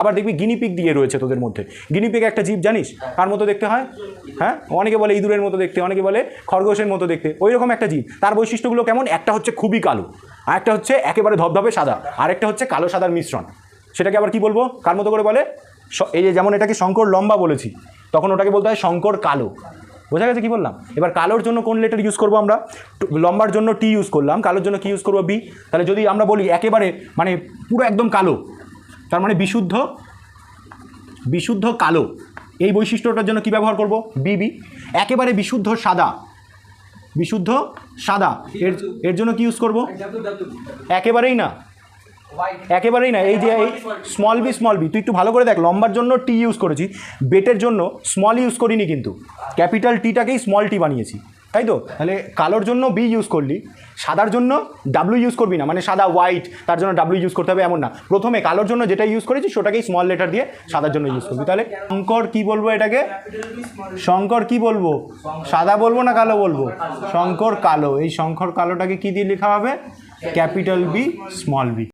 আবার দেখবি গিনিপিক দিয়ে রয়েছে তোদের মধ্যে। গিনিপিক একটা জীব, জানিস? কার মতো দেখতে হয়? হ্যাঁ? অনেকে বলে ইঁদুরের মতো দেখতে, অনেকে বলে খরগোশের মতো দেখতে। ওই রকম একটা জীব। তার বৈশিষ্ট্যগুলো কেমন? একটা হচ্ছে খুবই কালো, আর একটা হচ্ছে একেবারে ধবধবে সাদা আরেকটা হচ্ছে কালো সাদার মিশ্রণ। সেটাকে আবার কি বলব? কার মতো করে বলে? এই যে যেমন এটাকে শঙ্কর লম্বা বলেছি, তখন ওটাকে বলতে হয় শঙ্কর কালো। বোঝা গেছে কি বললাম? এবার কালোর জন্য কোন লেটার ইউজ করব আমরা? লম্বার জন্য টি ইউজ করলাম। কালোর জন্য কি ইউজ করব বি তাহলে যদি আমরা বলি একেবারে মানে পুরো একদম কালো তার মানে বিশুদ্ধ বিশুদ্ধ কালো। এই বৈশিষ্ট্যটার জন্য কি ব্যবহার করব? বিবি। একেবারে বিশুদ্ধ সাদা। বিশুদ্ধ সাদা। এর এর জন্য কি ইউজ করব? একেবারেই না। একেবারেই না। এই যে এই স্মল বি স্মল বি তুই একটু ভালো করে দেখ, লম্বার জন্য টি ইউজ করেছি। বেটের জন্য স্মল ইউজ করিনি কিন্তু। ক্যাপিটাল টিটাকেই স্মল টি বানিয়েছি। তাই তো? তাহলে কালোর জন্য বি ইউজ করলি, সাদার জন্য ডাব্লু ইউজ করবি না মানে সাদা হোয়াইট তার জন্য ডাব্লু ইউজ করতে হবে এমন না। প্রথমে কালোর জন্য যেটা ইউজ করেছি, সেটাকেই স্মল লেটার দিয়ে সাদার জন্য ইউজ করবি। তাহলে শঙ্কর কি বলব এটাকে? শঙ্কর কি বলব? সাদা বলব না কালো বলব? শঙ্কর কালো। এই শঙ্কর কালোটাকে কি দিয়ে লেখা হবে? Capital B small B